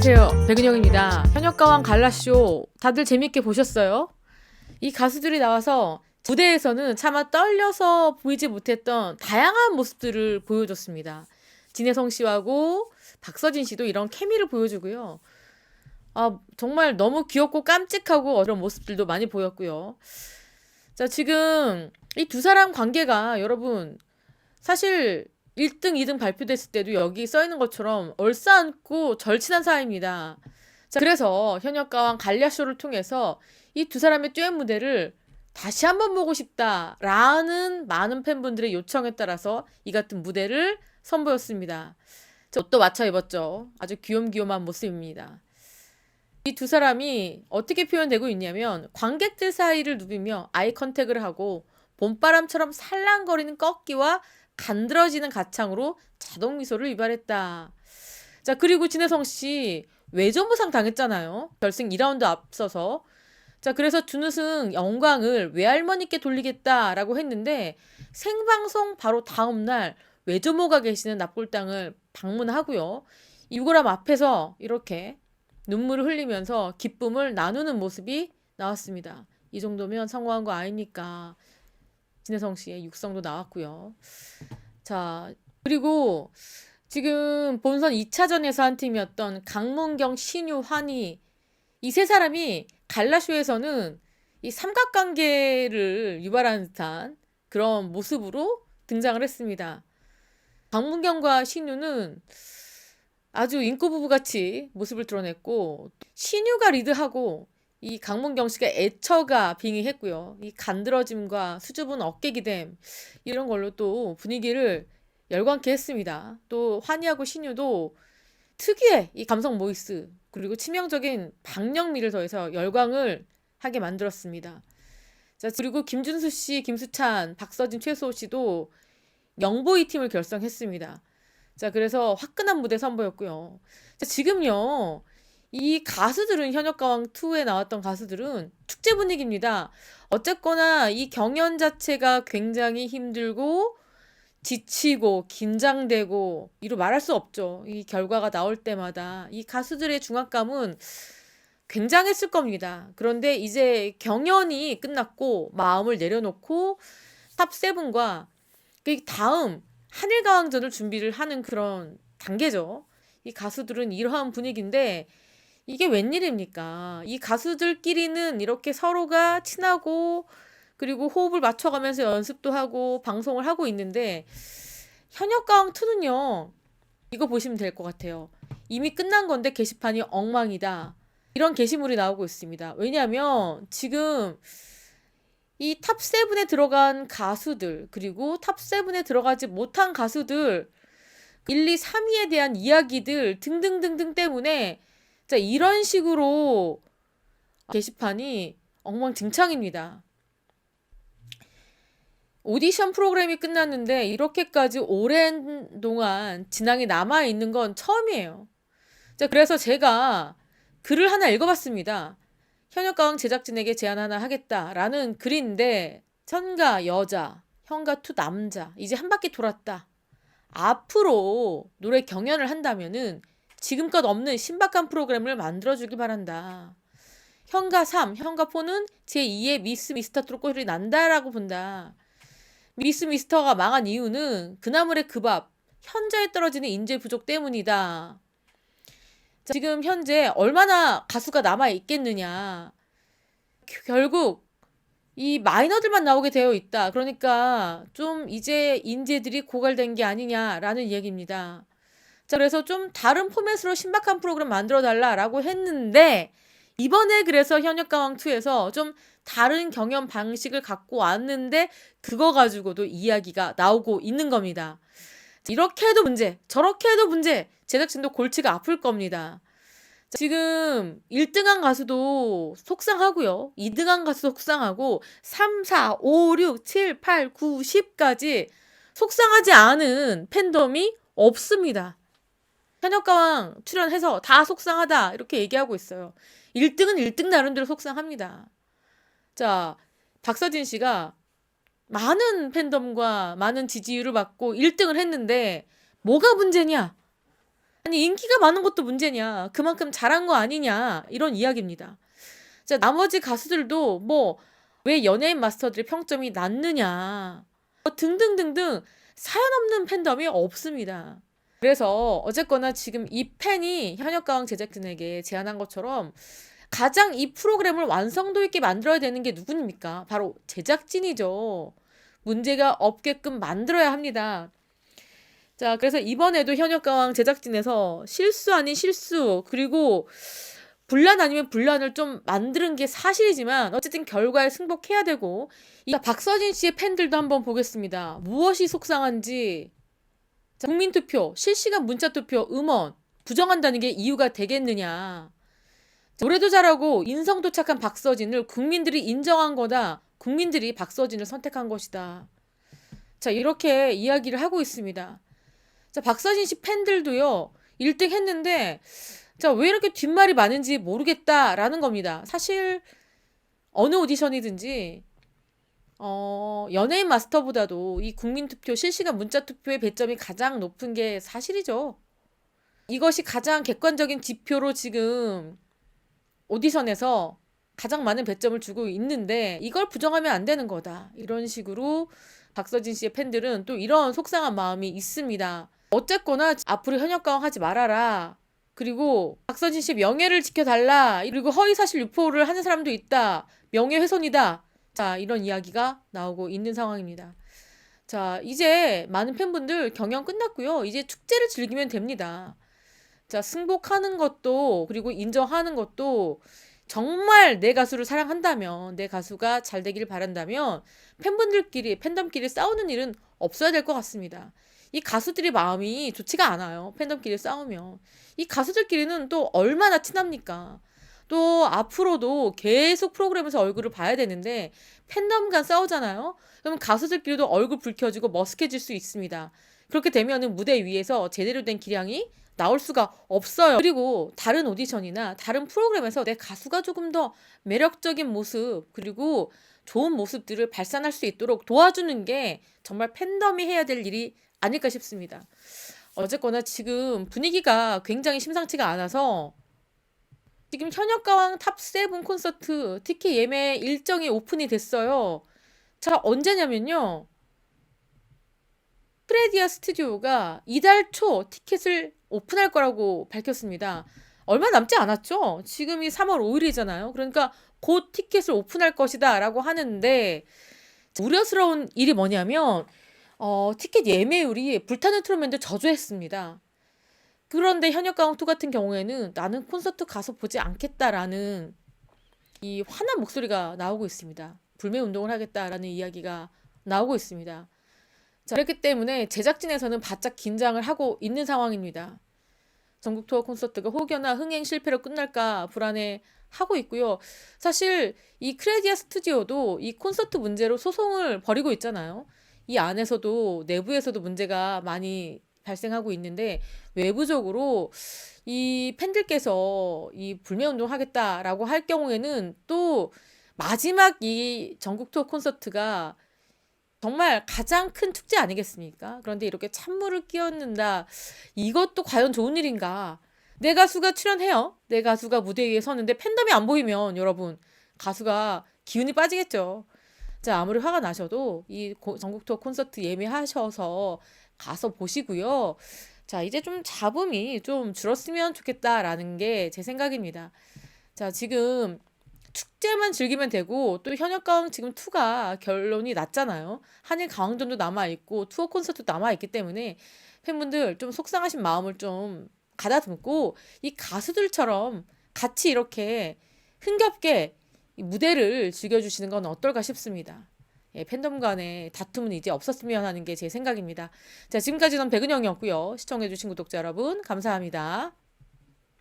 안녕하세요. 백은영입니다. 현역가왕 갈라쇼 다들 재밌게 보셨어요? 이 가수들이 나와서 무대에서는 차마 떨려서 보이지 못했던 다양한 모습들을 보여줬습니다. 진혜성 씨하고 박서진 씨도 이런 케미를 보여주고요. 아, 정말 너무 귀엽고 깜찍하고 그런 모습들도 많이 보였고요. 자, 지금 이 두 사람 관계가 여러분 사실 1등, 2등 발표됐을 때도 여기 써 있는 것처럼 얼싸안고 절친한 사이입니다. 자, 그래서 현역 가왕 갈야쇼를 통해서 이 두 사람의 듀엣 무대를 다시 한번 보고 싶다라는 많은 팬분들의 요청에 따라서 이 같은 무대를 선보였습니다. 자, 옷도 맞춰 입었죠. 아주 귀염귀염한 모습입니다. 이 두 사람이 어떻게 표현되고 있냐면 관객들 사이를 누비며 아이 컨택을 하고 봄바람처럼 살랑거리는 꺾기와 간드러지는 가창으로 자동 미소를 유발했다. 자, 그리고 진혜성 씨 외조무상 당했잖아요. 결승 2라운드 앞서서. 자, 그래서 준우승 영광을 외할머니께 돌리겠다라고 했는데 생방송 바로 다음 날 외조모가 계시는 납골당을 방문하고요. 유골함 앞에서 이렇게 눈물을 흘리면서 기쁨을 나누는 모습이 나왔습니다. 이 정도면 성공한 거 아닙니까? 진혜성 씨의 육성도 나왔고요. 자, 그리고 지금 본선 2차전에서 한 팀이었던 강문경, 신유, 환희 이 세 사람이 갈라쇼에서는 이 삼각관계를 유발하는 듯한 그런 모습으로 등장을 했습니다. 강문경과 신유는 아주 인꼬 부부같이 모습을 드러냈고 신유가 리드하고 이 강문경 씨가 애처가 빙의했고요. 이 간드러짐과 수줍은 어깨 기댐 이런 걸로 또 분위기를 열광케 했습니다. 또 환희하고 신유도 특유의 이 감성 보이스 그리고 치명적인 박력미를 더해서 열광을 하게 만들었습니다. 자 그리고 김준수 씨, 김수찬, 박서진, 최소호 씨도 영보이 팀을 결성했습니다. 자 그래서 화끈한 무대 선보였고요. 자 지금요 이 가수들은 현역가왕 2에 나왔던 가수들은 축제 분위기입니다. 어쨌거나 이 경연 자체가 굉장히 힘들고 지치고 긴장되고 이로 말할 수 없죠. 이 결과가 나올 때마다 이 가수들의 중압감은 굉장했을 겁니다. 그런데 이제 경연이 끝났고 마음을 내려놓고 탑 세븐과 그 다음 한일가왕전을 준비를 하는 그런 단계죠. 이 가수들은 이러한 분위기인데 이게 웬일입니까? 이 가수들끼리는 이렇게 서로가 친하고 그리고 호흡을 맞춰가면서 연습도 하고 방송을 하고 있는데 현역가왕 2는요. 이거 보시면 될 것 같아요. 이미 끝난 건데 게시판이 엉망이다. 이런 게시물이 나오고 있습니다. 왜냐하면 지금 이 탑 세븐에 들어간 가수들 그리고 탑 세븐에 들어가지 못한 가수들 1, 2, 3위에 대한 이야기들 등등등등 때문에 자 이런 식으로 게시판이 엉망진창입니다. 오디션 프로그램이 끝났는데 이렇게까지 오랜 동안 진앙이 남아 있는 건 처음이에요. 자, 그래서 제가 글을 하나 읽어봤습니다. 현역가왕 제작진에게 제안 하나 하겠다라는 글인데 현가 여자, 현가 투 남자 이제 한 바퀴 돌았다. 앞으로 노래 경연을 한다면은 지금껏 없는 신박한 프로그램을 만들어주길 바란다. 현가 3, 현가 4는 제2의 미스 미스터 트롯골이 난다라고 본다. 미스 미스터가 망한 이유는 그나물의 그 밥, 현저에 떨어지는 인재 부족 때문이다. 자, 지금 현재 얼마나 가수가 남아 있겠느냐. 결국 이 마이너들만 나오게 되어 있다. 그러니까 좀 이제 인재들이 고갈된 게 아니냐라는 이야기입니다. 자, 그래서 좀 다른 포맷으로 신박한 프로그램 만들어 달라라고 했는데 이번에 그래서 현역가왕2에서 좀 다른 경연 방식을 갖고 왔는데 그거 가지고도 이야기가 나오고 있는 겁니다. 이렇게 해도 문제, 저렇게 해도 문제, 제작진도 골치가 아플 겁니다. 지금 1등한 가수도 속상하고요. 2등한 가수도 속상하고 3, 4, 5, 6, 7, 8, 9, 10까지 속상하지 않은 팬덤이 없습니다. 현역가왕 출연해서 다 속상하다 이렇게 얘기하고 있어요. 1등은 1등 나름대로 속상합니다. 자, 박서진 씨가 많은 팬덤과 많은 지지율을 받고 1등을 했는데 뭐가 문제냐? 아니 인기가 많은 것도 문제냐? 그만큼 잘한 거 아니냐? 이런 이야기입니다. 자, 나머지 가수들도 뭐 왜 연예인 마스터들의 평점이 낮느냐? 뭐 등등등등 사연 없는 팬덤이 없습니다. 그래서 어쨌거나 지금 이 팬이 현역가왕 제작진에게 제안한 것처럼 가장 이 프로그램을 완성도 있게 만들어야 되는 게 누구입니까? 바로 제작진이죠. 문제가 없게끔 만들어야 합니다. 자, 그래서 이번에도 현역가왕 제작진에서 실수 아닌 실수, 그리고 분란 아니면 분란을 좀 만드는 게 사실이지만 어쨌든 결과에 승복해야 되고 이 박서진 씨의 팬들도 한번 보겠습니다. 무엇이 속상한지 자, 국민투표, 실시간 문자투표, 음원 부정한다는 게 이유가 되겠느냐. 자, 노래도 잘하고 인성도 착한 박서진을 국민들이 인정한 거다. 국민들이 박서진을 선택한 것이다. 자, 이렇게 이야기를 하고 있습니다. 자, 박서진 씨 팬들도요, 1등 했는데, 자, 왜 이렇게 뒷말이 많은지 모르겠다라는 겁니다. 사실, 어느 오디션이든지, 어, 연예인 마스터보다도 이 국민투표, 실시간 문자투표의 배점이 가장 높은 게 사실이죠. 이것이 가장 객관적인 지표로 지금 오디션에서 가장 많은 배점을 주고 있는데 이걸 부정하면 안 되는 거다. 이런 식으로 박서진 씨의 팬들은 또 이런 속상한 마음이 있습니다. 어쨌거나 앞으로 현역 가왕 하지 말아라. 그리고 박서진 씨의 명예를 지켜달라. 그리고 허위사실 유포를 하는 사람도 있다. 명예훼손이다. 자, 이런 이야기가 나오고 있는 상황입니다. 자, 이제 많은 팬분들 경연 끝났고요. 이제 축제를 즐기면 됩니다. 자, 승복하는 것도 그리고 인정하는 것도 정말 내 가수를 사랑한다면 내 가수가 잘 되기를 바란다면 팬분들끼리 팬덤끼리 싸우는 일은 없어야 될 것 같습니다. 이 가수들의 마음이 좋지가 않아요. 팬덤끼리 싸우면 이 가수들끼리는 또 얼마나 친합니까? 또 앞으로도 계속 프로그램에서 얼굴을 봐야 되는데 팬덤 간 싸우잖아요. 그러면 가수들끼리도 얼굴 붉혀지고 머쓱해질 수 있습니다. 그렇게 되면은 무대 위에서 제대로 된 기량이 나올 수가 없어요. 그리고 다른 오디션이나 다른 프로그램에서 내 가수가 조금 더 매력적인 모습 그리고 좋은 모습들을 발산할 수 있도록 도와주는 게 정말 팬덤이 해야 될 일이 아닐까 싶습니다. 어쨌거나 지금 분위기가 굉장히 심상치가 않아서 지금 현역가왕 탑7 콘서트 티켓 예매 일정이 오픈이 됐어요. 자, 언제냐면요. 프레디아 스튜디오가 이달 초 티켓을 오픈할 거라고 밝혔습니다. 얼마 남지 않았죠? 지금이 3월 5일이잖아요. 그러니까 곧 티켓을 오픈할 것이다 라고 하는데 우려스러운 일이 뭐냐면 어, 티켓 예매율이 불타는 트롯맨도 저조했습니다. 그런데 현역 가왕2 같은 경우에는 나는 콘서트 가서 보지 않겠다라는 이 화난 목소리가 나오고 있습니다. 불매 운동을 하겠다라는 이야기가 나오고 있습니다. 자, 그렇기 때문에 제작진에서는 바짝 긴장을 하고 있는 상황입니다. 전국 투어 콘서트가 혹여나 흥행 실패로 끝날까 불안해 하고 있고요. 사실 이 크레디아 스튜디오도 이 콘서트 문제로 소송을 벌이고 있잖아요. 이 안에서도 내부에서도 문제가 많이 발생하고 있는데 외부적으로 이 팬들께서 이 불매 운동 하겠다라고 할 경우에는 또 마지막 이 전국 투어 콘서트가 정말 가장 큰 축제 아니겠습니까? 그런데 이렇게 찬물을 끼얹는다. 이것도 과연 좋은 일인가? 내 가수가 출연해요. 내 가수가 무대 위에 서는데 팬덤이 안 보이면 여러분 가수가 기운이 빠지겠죠. 자, 아무리 화가 나셔도 이 전국 투어 콘서트 예매하셔서 가서 보시고요. 자, 이제 좀 잡음이 좀 줄었으면 좋겠다라는 게 제 생각입니다. 자, 지금 축제만 즐기면 되고 또 현역가왕 지금 2가 결론이 났잖아요. 한일 가왕전도 남아 있고 투어 콘서트도 남아 있기 때문에 팬분들 좀 속상하신 마음을 좀 가다듬고 이 가수들처럼 같이 이렇게 흥겹게 무대를 즐겨주시는 건 어떨까 싶습니다. 예, 팬덤 간의 다툼은 이제 없었으면 하는 게 제 생각입니다. 자, 지금까지 는 백은영이었고요. 시청해주신 구독자 여러분, 감사합니다.